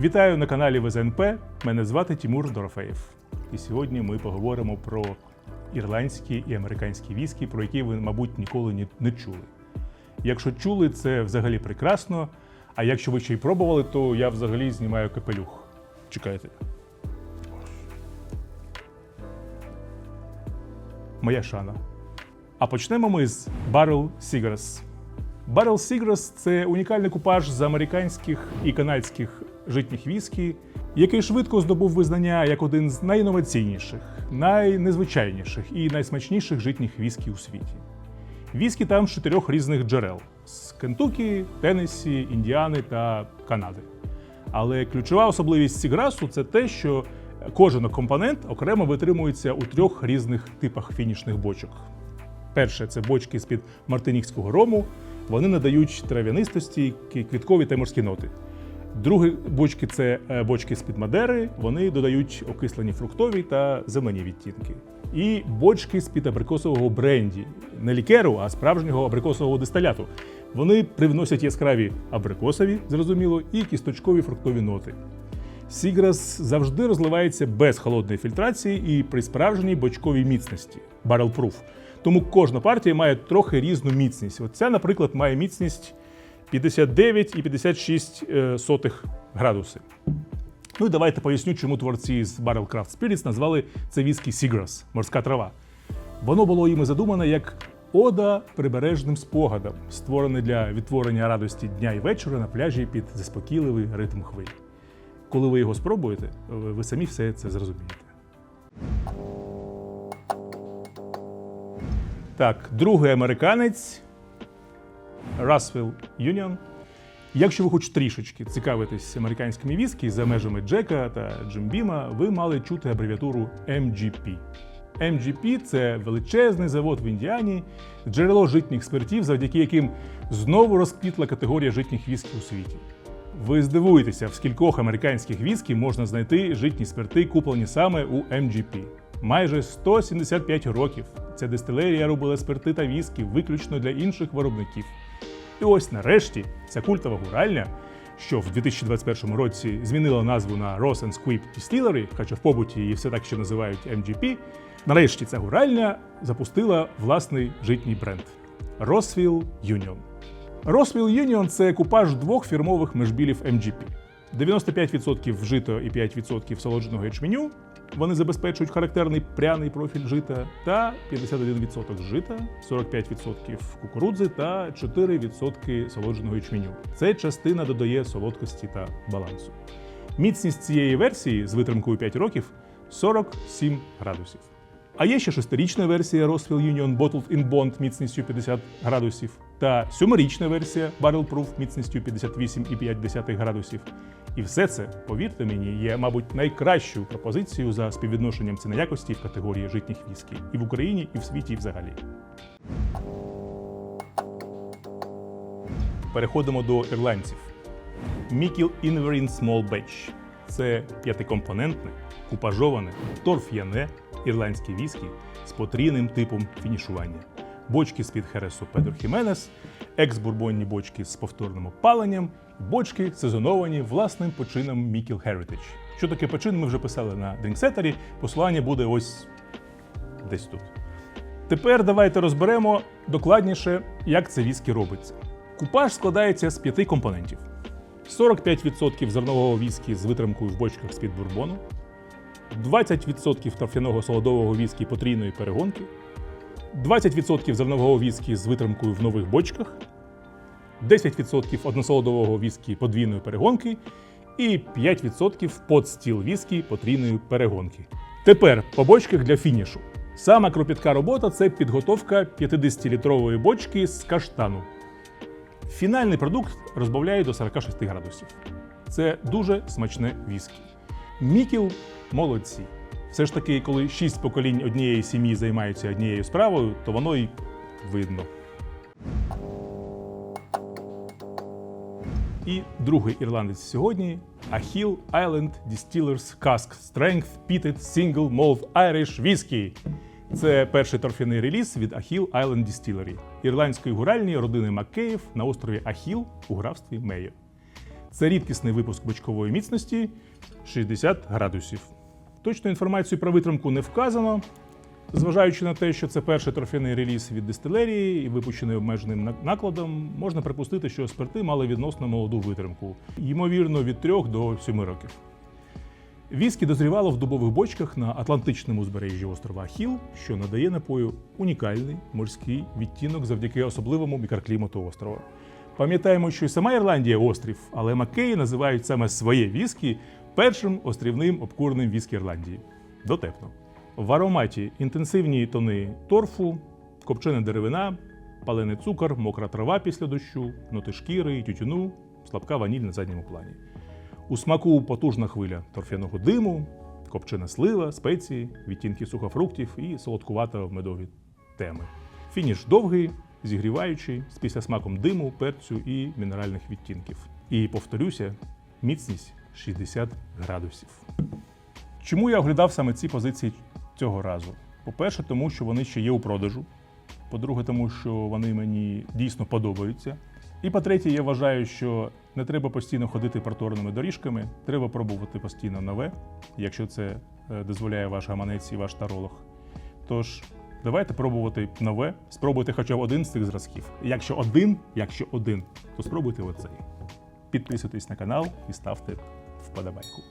Вітаю на каналі ВЗНП. Мене звати Тимур Дорофеєв. І сьогодні ми поговоримо про ірландські і американські віскі, про які ви, мабуть, ніколи не чули. Якщо чули, це взагалі прекрасно. А якщо ви ще й пробували, то я взагалі знімаю капелюх. Чекайте. Моя шана. А почнемо ми з Barrel Cigars. Barrel Cigars – це унікальний купаж з американських і канадських житніх віскі, який швидко здобув визнання як один з найінноваційніших, найнезвичайніших і найсмачніших житніх віскі у світі. Віскі там з чотирьох різних джерел: з Кентукі, Теннессі, Індіани та Канади. Але ключова особливість Сіграсу це те, що кожен компонент окремо витримується у трьох різних типах фінішних бочок. Перше це бочки з-під мартинікського рому. Вони надають трав'янистості, квіткові та морські ноти. Другі бочки це е, бочки з-під Мадери. Вони додають окислені фруктові та зелені відтінки. І бочки з-під абрикосового бренді, не лікеру, а справжнього абрикосового дистиляту. Вони привносять яскраві абрикосові, зрозуміло, і кісточкові фруктові ноти. Сіграс завжди розливається без холодної фільтрації і при справжній бочковій міцності barrel proof. Тому кожна партія має трохи різну міцність. Оця, наприклад, має міцність 59 і 56 е, градуси. Ну і давайте поясню, чому творці з Barrel Craft Spirits назвали це віскі Seagrass – морська трава. Воно було їми задумане як ода прибережним спогадам, створене для відтворення радості дня і вечора на пляжі під заспокійливий ритм хвиль. Коли ви його спробуєте, ви ви самі все це зрозумієте. Так, другий американець Russell Union. Якщо ви хоч трішечки цікавитесь американськими віскі за межами Джека та Джимбіма, ви мали чути абревіатуру MGP. MGP – це величезний завод в Індіані, джерело житніх спиртів, завдяки яким знову розквітла категорія житніх віскі у світі. Ви здивуєтеся, в скількох американських віскі можна знайти житні спирти, куплені саме у MGP. Майже 175 років ця дистилерія робила спирти та віскі виключно для інших виробників. І ось нарешті ця культова гуральня, що в 2021 році змінила назву на Ross Squib Distillery, хоча в побуті її все так ще називають MGP, нарешті ця гуральня запустила власний житній бренд Rossville Union. Rossville Union – це купаж двох фірмових межбілів MGP. 95% вжито і 5% солодженого ячменю. Вони забезпечують характерний пряний профіль жита та 51% жита, 45% кукурудзи та 4% солодженого ячменю. Це частина додає солодкості та балансу. Міцність цієї версії з витримкою 5 років 47 градусів. А є ще шестирічна версія Rossville Union Bottled in Bond міцністю 50 градусів та сьомирічна версія Barrel Proof міцністю 58,5 градусів. І все це, повірте мені, є, мабуть, найкращою пропозицією за співвідношенням ціни якості в категорії житніх віскі і в Україні, і в світі взагалі. Переходимо до ірландців. Мікіл Інверін Small Batch – це п'ятикомпонентне, купажоване, торф'яне ірландське віскі з потрійним типом фінішування. Бочки з-під Хересу Педро Хіменес, екс-бурбонні бочки з повторним опаленням, бочки сезоновані власним почином Мікіл Heritage. Що таке почин, ми вже писали на дрінксетері. Посилання буде ось десь тут. Тепер давайте розберемо докладніше, як це віскі робиться. Купаж складається з п'яти компонентів: 45% зернового віскі з витримкою в бочках з-під бурбону, 20% торфяного солодового віскі потрійної перегонки, 20% зернового віскі з витримкою в нових бочках, 10% односолодового віскі подвійної перегонки і 5% подстіл віскі потрійної перегонки. Тепер по бочках для фінішу. Сама кропітка робота це підготовка 50-літрової бочки з каштану. Фінальний продукт розбавляє до 46 градусів. Це дуже смачне віскі. Мікіл молодці. Все ж таки, коли шість поколінь однієї сім'ї займаються однією справою, то воно й видно. І другий ірландець сьогодні Achille Island Distillers Cask Strength Peated Single Malt Irish Whiskey. Це перший торфяний реліз від Achille Island Distillery, ірландської гуральні родини Маккеїв на острові Ахіл у графстві Мейо. Це рідкісний випуск бочкової міцності 60 градусів. Точну інформацію про витримку не вказано. Зважаючи на те, що це перший трофейний реліз від дистилерії і випущений обмеженим накладом, можна припустити, що спирти мали відносно молоду витримку, ймовірно, від 3 до 7 років. Віскі дозрівало в дубових бочках на Атлантичному узбережжі острова Хіл, що надає напою унікальний морський відтінок завдяки особливому мікроклімату острова. Пам'ятаємо, що і сама Ірландія острів, але Маккеї називають саме своє віскі першим острівним обкуреним віскі Ірландії. Дотепно. В ароматі інтенсивні тони торфу, копчена деревина, палений цукор, мокра трава після дощу, ноти шкіри тютюну, слабка ваніль на задньому плані. У смаку потужна хвиля торфяного диму, копчена слива, спеції, відтінки сухофруктів і солодкувато медові теми. Фініш довгий, зігріваючий, з післясмаком диму, перцю і мінеральних відтінків. І повторюся, міцність 60 градусів. Чому я оглядав саме ці позиції цього разу? По-перше, тому що вони ще є у продажу. По-друге, тому що вони мені дійсно подобаються. І по-третє, я вважаю, що не треба постійно ходити протореними доріжками, треба пробувати постійно нове, якщо це е, дозволяє ваш гаманець і ваш таролог. Тож, давайте пробувати нове, спробуйте хоча б один з цих зразків. Якщо один, якщо один, то спробуйте оцей. Підписуйтесь на канал і ставте w Podobajku.